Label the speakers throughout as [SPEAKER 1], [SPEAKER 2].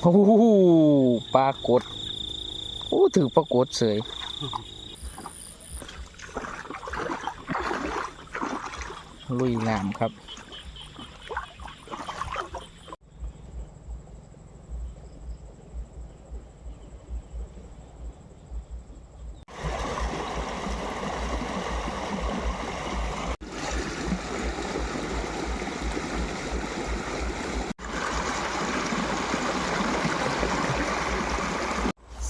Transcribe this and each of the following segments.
[SPEAKER 1] โอ้โหปลากดโอ้ถือปลากดเสยลุยงามครับ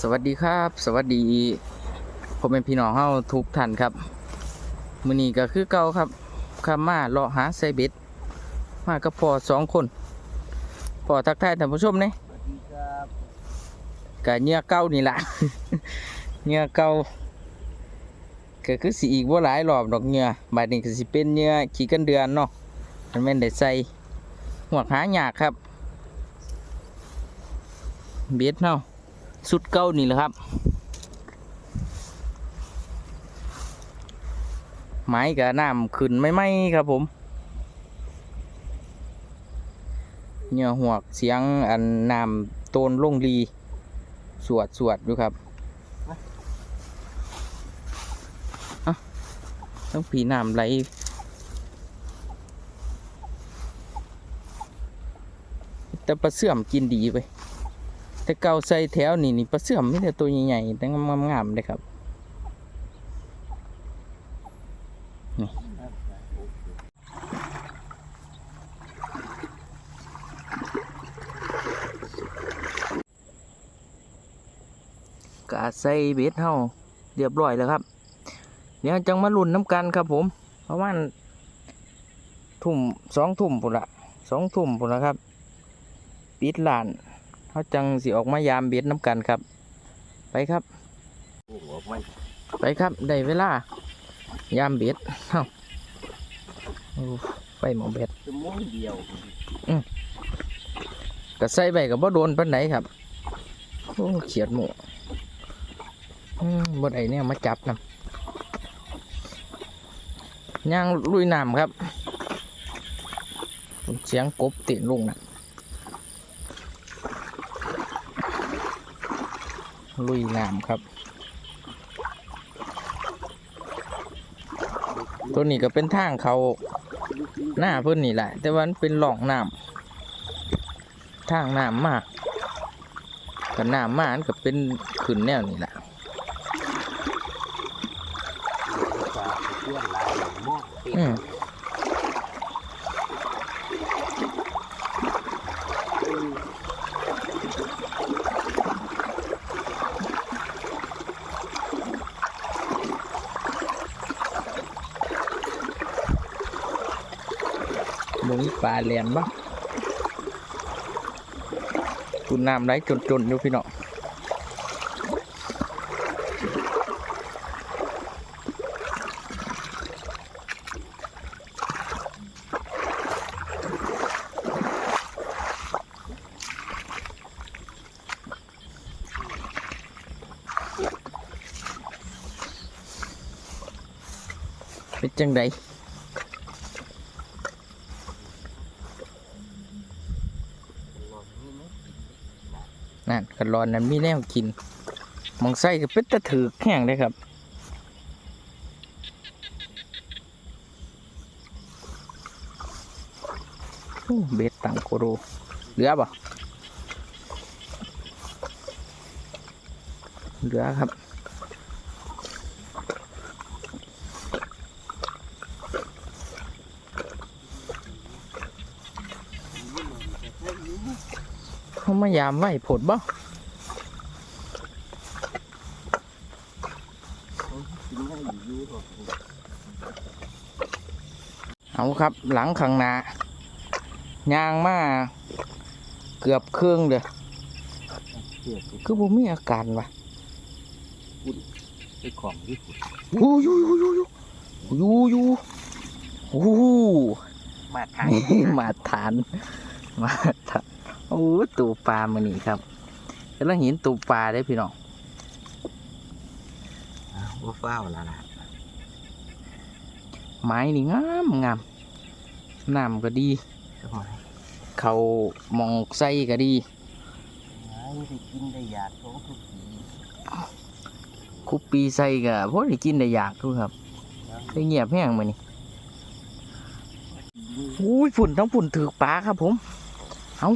[SPEAKER 1] สวัสดีครับ สวัสดีผมเป็นพี่น้องเฮาทุกท่านครับมื้อนี้ก็คือเก่าครับข้ามาเลาะหาไซเบ็ดมากับพ่อสองคนพ่อทักทายท่านผู้ชมเนี่ย
[SPEAKER 2] สวัสดีครับ
[SPEAKER 1] กะเหงื่อเก่านี่ล่ะเหงื่อเก่าก็คือสิอีกบ่หลายรอบดอกเหงื่อบัดนี้ก็สิเป็นเหงื่อขี้กันเดือนเนาะมันแม่นได้ใส่หัวกหายากครับเบ็ดเนาะ สุดเก่านี่แหละครับ ไม้กับน้ำขึ้นไม่ไหมครับผมเหงื่อหวกเสียงอันน้ำโตนลงรีสวดสวดดูครับเอ้าต้องผีน้ำไหลแต่ปลาเสื่อมกินดีไป แต่เก่าใส่แถวนี่นี่ปลาเสื่อมไม่แต่ตัวใหญ่ๆแต่งามๆเลยครับกาใส่เบ็ดเฮาเรียบร้อยแล้วครับ เดี๋ยวจังมาลุ่นน้ำกันครับผมปราะมาทุ่มสองทุ่มพุ่นละสองทุ่มพุ่นละครับ ปิดลาน เขาจังสิออกมายามเบ็ดน้ำกันครับ ไปครับ
[SPEAKER 2] ไป
[SPEAKER 1] ครับได้เวลายามเบ็ดเฮ้าไฟหมอเบ็ด
[SPEAKER 2] ชั่วโมงเดียว
[SPEAKER 1] ก็ใส่ไปกับบ่โดนปานไหนครับโอ้เขียดหมูบดไอเนี่ยมาจับนำย่างลุยน้ำครับ เสียงกบตีนลงนะ ลุยน้ำครับ ตัวนี้ก็เป็นทางเขาหน้าเพื่อนนี่แหละ แต่ว่ามันเป็นหล่องน้ำทางน้ำมากกับน้ำมากมันก็เป็นขึ้นแนวนี่แหละ
[SPEAKER 2] ปลาเพื่อนหลายหลังหม้อเป็ด
[SPEAKER 1] อืมมมีปลาแหลนบ้างคุณน้ำไหลจนๆอยู่พี่น้องเป็นจังได นร้อนนั้นมีแนวกินมองไส้ก็เป็นตะถือแห้งเลยครับเบ็ดตังโกโรเหลือบ่เหลือครับเขามายามไหวผดบ่
[SPEAKER 2] กินให้อยู่อยู่ครับ
[SPEAKER 1] เอาครับหลังข้างหน้าย่างมาเกือบเครื่องเด้อ
[SPEAKER 2] เพื่อทุก
[SPEAKER 1] คือบ่มีอาการวะ
[SPEAKER 2] ไอ้ของที่สุด
[SPEAKER 1] ยูยูยูยูยูยูยูโอ้โห
[SPEAKER 2] มาทาง
[SPEAKER 1] มาทานมาทานโอ้ตูปลามานี่ครับกำลังเห็นตูปลาได้อพี่น้อง
[SPEAKER 2] ว่าเฝ้าแล้วล่ะ
[SPEAKER 1] ไม้นี่งามงามน้ำก็ดี
[SPEAKER 2] ทำไม
[SPEAKER 1] เขามองไส้ก็ดี
[SPEAKER 2] สิกินได้อยากของทุกที
[SPEAKER 1] คุปปีใส่กะพอได้กินได้อยากทุกครับได้เงียบแห้งมานี่อุ้ยฝุ่นทั้งฝุ่นถือปลาครับ ผมเอา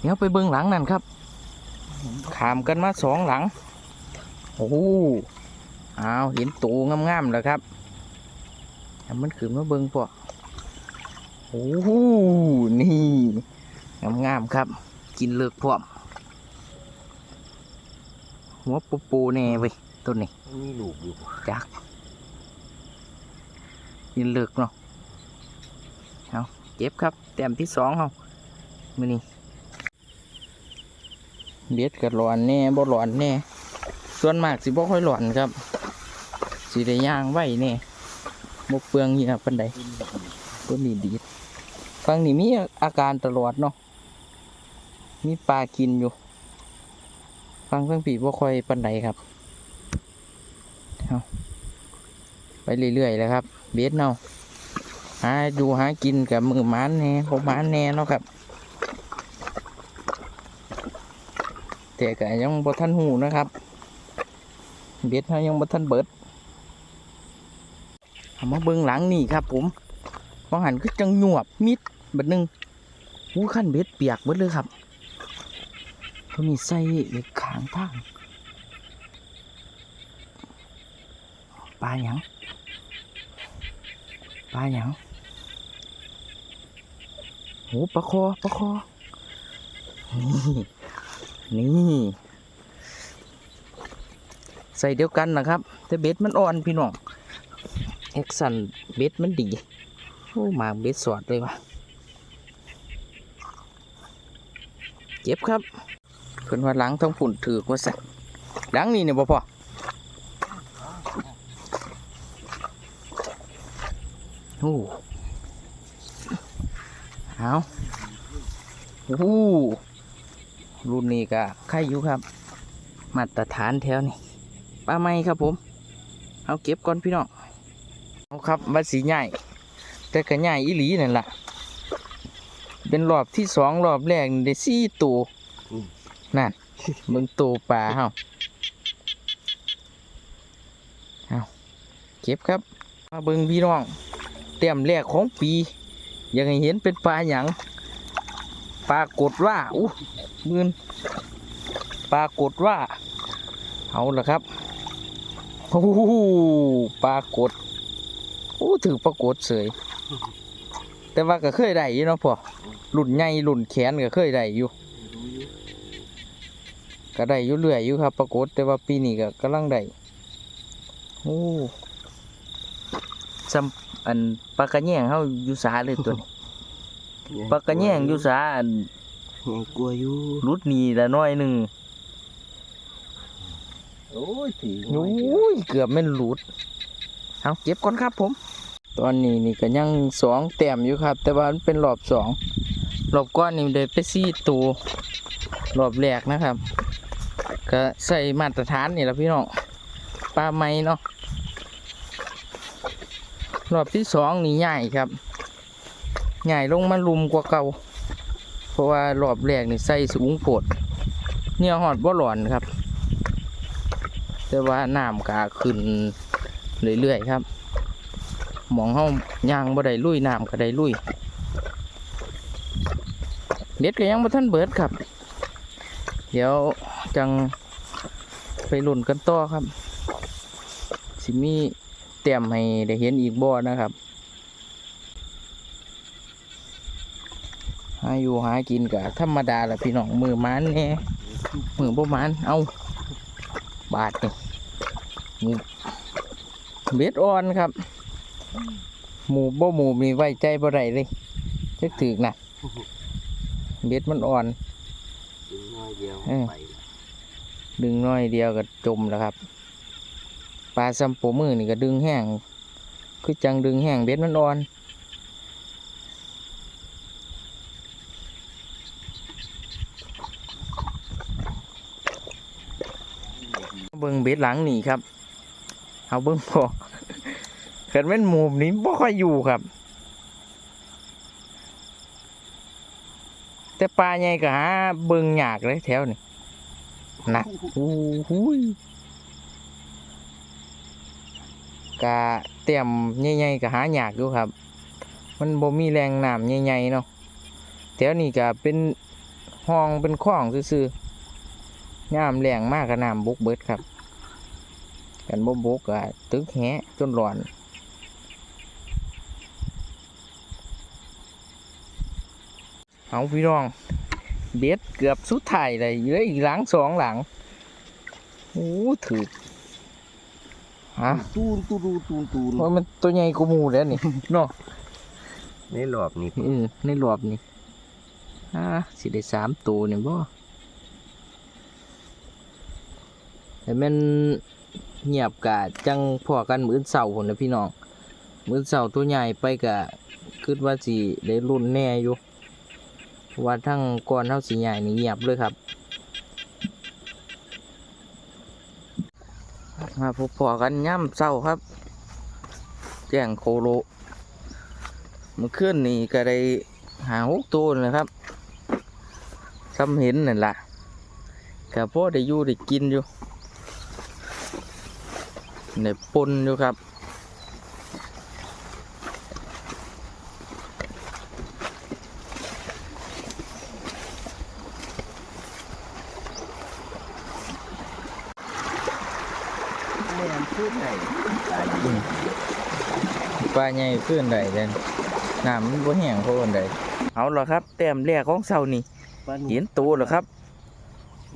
[SPEAKER 1] เดี๋ยวไปเบิ้งหลังนั่นครับขามกันมาสองหลัง โอ้โห อ้าวเห็นตูงามๆแล้วครับเอามันขึ้นมาเบิ้งพอโอ้โหนี่งามๆครับ กินเลือกพร้อมหัวปูปูๆแน่เว้ยตัวนี้
[SPEAKER 2] มันมีลูกอยู่
[SPEAKER 1] จักกินเลือกเนาะเอาเจ็บครับ แต้มที่สองเอามือนี้เบ็ดกับหลอนแน่บ่หลอนแน่ส่วนมากสิบ่ค่อยหลอนครับ สิได้ย่างไว้แน่ยบกเปลืองเยียบปันใด
[SPEAKER 2] กินดี
[SPEAKER 1] ตัวนี้ดีดฟังนี่มีอาการตลอดเนาะมีปลากินอยู่ ฟังเพิ่งผีบ่ค่อยปันใดครับไปเรื่อยๆแล้วครับ เบสเนาหาดูหากินกับมือหมานแน่พวกหมานแน่เนาะครับแต่ก็ยังบ่ทันหูนะครับ เบสเขายังบ่ทันเบิด มาเบิ่งหลังนี่ครับ ผมมองหันก็จังหยวบมิดบัดนึงหูขั้นเบ็ดเปียกเบิดเลยครับตัวนี้ใส่ไว้ขางทางปลาหยังปลาหยังโหปลาคอปลาคอ นี่นี่ใส่เดียวกันนะครับแต่เบ็ดมันอ่อนพี่น้อง แอคสันเบ็ดมันดีโอ้หมาเบ็ดสอดเลยวะเจ็บครับเพิ่นว่าหล้างท้องผุ่นถือกว่าสักหล้างนี่เนี่ยบ่พอโอ้เอาโอ้รุ่นนี้ก็ใครอยู่ครับ มาตรฐานแถวนี้ปลาไม้ครับผม เอาเก็บก่อนพี่น้อง ครับวัดสีใหญ่แต่ก็ใหญ่อีหลีนั่นล่ะเป็นรอบที่สองรอบแรกนี่ได้สี่ตัวนั่นเบิ่งตัวปลาเฮาเอาเก็บครับมาเบิ่งพี่น้องเตรียมแรกของปีอยากให้เห็นเป็นปลาหยังปลากดว่าอู้มืนปลากดว่าเอาละครับโอ้โหปลากด โอ้ถือปรากฏเสยแต่ว่าก็เคยได้อยู่เนาะพ่อรุ่นใหญ่รุ่นแขนก็เคยได้อยู่
[SPEAKER 2] รู้อยู่
[SPEAKER 1] ก็ได้อยู่เรื่อยอยู่ครับ ปรากฏแต่ว่าปีนี้ก็กำลังได้โอ้ซ้ำอันปลากระแยงเฮาอยู่สาเลยตัวนี้ปลากระแยงอยู่สาอัน
[SPEAKER 2] ไงกลัวอยู่
[SPEAKER 1] รุดหนีละน้อยหนึ่ง
[SPEAKER 2] โอ้ยถือ
[SPEAKER 1] โอ้ยเกือบแม่นหลุดเอาเก็บก่อนครับผม ตอนนี้นี่ก็ยังสองแต้มอยู่ครับ แต่ว่ามันเป็นรอบสองรอบก้อนนี่ได้ไปสี่ตัวรอบแรกนะครับ ก็ใส่มาตรฐานนี่แหละพี่น้องปลาไม้เนาะรอบที่สองนี่ใหญ่ครับใหญ่ลงมาลุมกว่าเก่าเพราะว่ารอบแรกนี่ใส่สูงโผดเนี่ยหอดบ่หลอนครับ แต่ว่าน้ำกาขึ้นเรื่อยๆครับ หมองเฮาย่างบ่ได้ลุยน้ำก็ได้ลุยเด็ดก็ยังบ่ทันเบิดครับ เดี๋ยวจังไปลุ่นกันต่อครับ สิมีเตรียมให้ได้เห็นอีกบ่นะครับหาอยู่หากินก็ธรรมดาแหละพี่น้องมือมันแน่มือบ่มันเอาบาทนี่เบ็ดอ่อนครับ หมูบ่หมูมีไว้ใจบ่ได้เลยจะถึกนะเบ็ดมันอ่อน
[SPEAKER 2] กินน้อยเดียว
[SPEAKER 1] เออ
[SPEAKER 2] ไป
[SPEAKER 1] ดึงน้อยเดียวก็จมแล้วครับปลาซัมโปมือนี่ก็ดึงแห้งคือจังดึงแห้งเบ็ดมันอ่อนเบิ้งเบ็ดหลังนี่ครับ เอาเบิ้งพอ เกิดเป็นหมูนี้บ่ค่อยอยู่ครับ แต่ปลาใหญ่ก็หาเบิ้งยากเลยแถวนี่หนักโอ้โหยกะเตรียมใหญ่ๆก็หายากอยู่ครับ มันบ่มีแรงน้ำใหญ่ๆเนาะแถวนี้ก็เป็นห้องเป็นคลองซื่อๆน้ำแรงมากกับน้ำบุกเบิดครับ กันบ่บุกก็ตึกแหะจนร้อน เอาพี่น้อง เบ็ดเกือบสุดท้ายเลยเหลืออีกหลังสองหลังโอ้ถือฮะ
[SPEAKER 2] ตูนตูนตูนตูน
[SPEAKER 1] ว่ามันตัวใหญ่กูมูแล้วนี่เนาะ
[SPEAKER 2] ในรอบนี้
[SPEAKER 1] เออในรอบนี้อ่าสิได้สามตัวเนี่ยบ่แต่แมันเงียบกะจังพอกันมื้อเสาร์พุ่นนะพี่น้อง มื้อเสาร์ตัวใหญ่ไปกะคิดว่าสิได้รุ่นแน่อยู่เพราะ ว่าทั้งก่อนเฮาสิใหญ่นี่เงียบเลยครับมาพบพอกันย่ำเศร้าครับ แจ้งโคโลมันเมื่อคืนนี่ก็ได้หาหกตัวเลยครับซ้ำเห็นนั่นล่ะก็พอได้อยู่ได้กินอยู่ได้ปนอยู่ครับ
[SPEAKER 2] แม่นพูดไหนตาย
[SPEAKER 1] อืมปลาใหญ่ขึ้นใดเลยน้ำมันบ่แห้งเพราะอันใดเอาละครับ แต้มแรกของเสานี่
[SPEAKER 2] ปลาห
[SPEAKER 1] เห็
[SPEAKER 2] นุ
[SPEAKER 1] นตัวเหรอครับ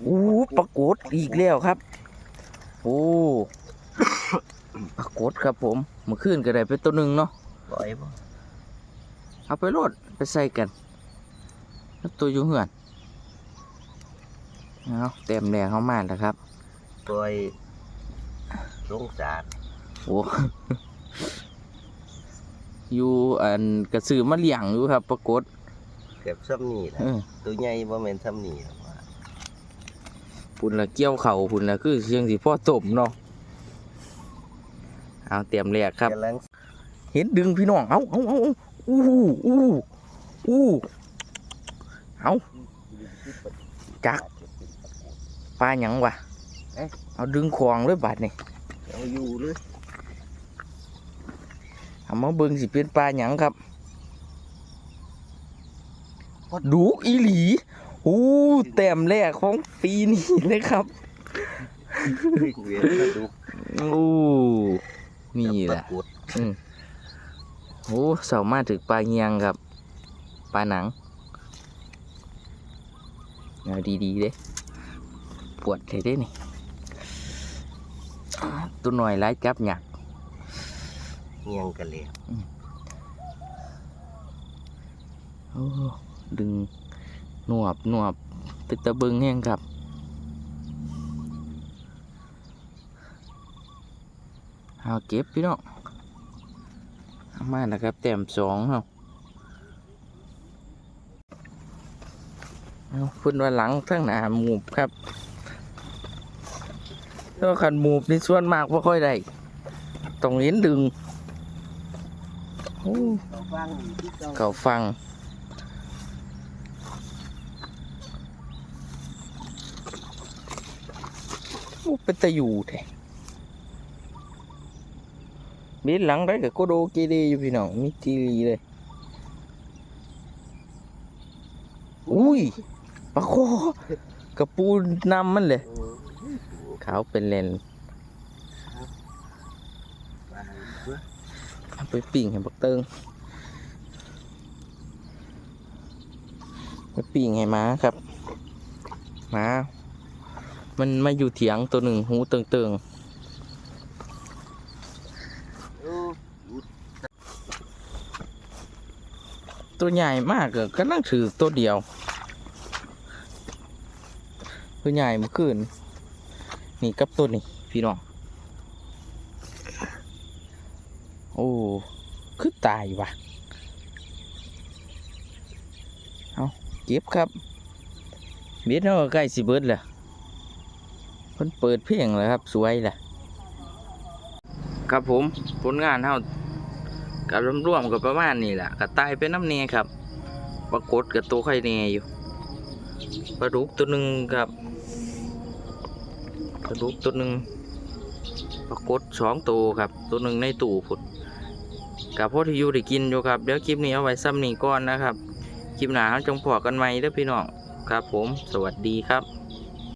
[SPEAKER 1] อู้ปรากฏอีกแล้วครับโอ้ปรากฏครับผมเมื่อคืนก็ได้ไปตัวหนึ่งเนาะ
[SPEAKER 2] ปล่อยบ่
[SPEAKER 1] เอาไปโลดไปใส่กันแล้วตัวอยู่เหือนเอาเต็มแรงเข้ามาแล้วครับ
[SPEAKER 2] ปล่อย สงสาร
[SPEAKER 1] โอ้อยู่อันกระสือมาเลี้ยงอยู่ครับปรากฏ
[SPEAKER 2] เก็บซ้ำนี่แหละ
[SPEAKER 1] เออ
[SPEAKER 2] ตัวใหญ่บ่แม่นซ้ำนี่หรอกว่า
[SPEAKER 1] พุ่นละเกี่ยวเข่าพุ่นละคือเสียงสีพ่อตบเนาะเอาเตรียมแรกครับ
[SPEAKER 2] กำลัง
[SPEAKER 1] เห็นดึงพี่น้องเอาเอาเอาเอาอู้หูอู้หูอู้เอาจักปลาหยังวะเอ๊ะเอาดึงควงเลยบาดนี่
[SPEAKER 2] เอาอยู่เลย
[SPEAKER 1] เอามาเบิ่งสิเป็นปลาหยังครับดูกอีหลีอู้แต้มแรกของปีนี้เลยครับ
[SPEAKER 2] เวียนกระดูก
[SPEAKER 1] อู้นี่แหละ
[SPEAKER 2] ปรากฏ
[SPEAKER 1] อืมโอ้เสามาถึงปลาเงียงครับ ปลาหนังเอาดีๆเด้ปวดเลยเด้นี่อ่า ตัวหน่อยไล่จับหยัก
[SPEAKER 2] เงียงกันแล้ว
[SPEAKER 1] โอ้ดึงหนวบหนวบเป็นตะเบิงแห้งครับเอาเก็บพี่น้องเอามาแล้วครับแต้มสองเอาเอาเพุ่นว่าหลังทั้งหน้าหมูบครับ แล้วขันหมูบนี่ส่วนมากว่าค่อยได้ต้องเห็นดึงโอ้
[SPEAKER 2] เราฟังที่เจ้า
[SPEAKER 1] เขาฟังโอ้เป็นตะอยู่แท้บินหลังได้กับโกโดเกเดอยู่พี่น้องมีจีรีเลย อุ้ยปลาโคกระปูนำมันเลย
[SPEAKER 2] เออ
[SPEAKER 1] ขาวเป็นเลนไปปิ่งให้บักเติงไปปิ่งให้ม้าครับม้ามันมาอยู่เถียงตัวหนึ่งหูเติงเติง
[SPEAKER 2] เออ
[SPEAKER 1] ๆตัวใหญ่มากเลยก็นั่งถือตัวเดียว ตัวใหญ่เมื่อคืน นี่กับตัวนี้พี่น้อง โอ้ คือตายว่ะ เอาเก็บครับเบ็ดเราใกล้สิเบิดแล้วเพิ่นเปิดเพลงแล้วครับ สวยแหละครับผมผลงานเฮากับร่วมๆกับประมาณนี้แหละก็ตายเป็นน้ำเนยครับปรากฏกับตัวไข่เนยอยู่ปลาดุกตัวหนึ่งครับ ปลาดุกตัวหนึ่งปรากฏสองตัวครับ ตัวหนึ่งในตู้ผุดกับพ่อที่อยู่ได้กินอยู่ครับ เดี๋ยวคลิปนี้เอาไว้ซ้ำนี้ก่อนนะครับ คลิปหน้าจงพอกันไหม่เด้อพี่น้องครับผม สวัสดีครับ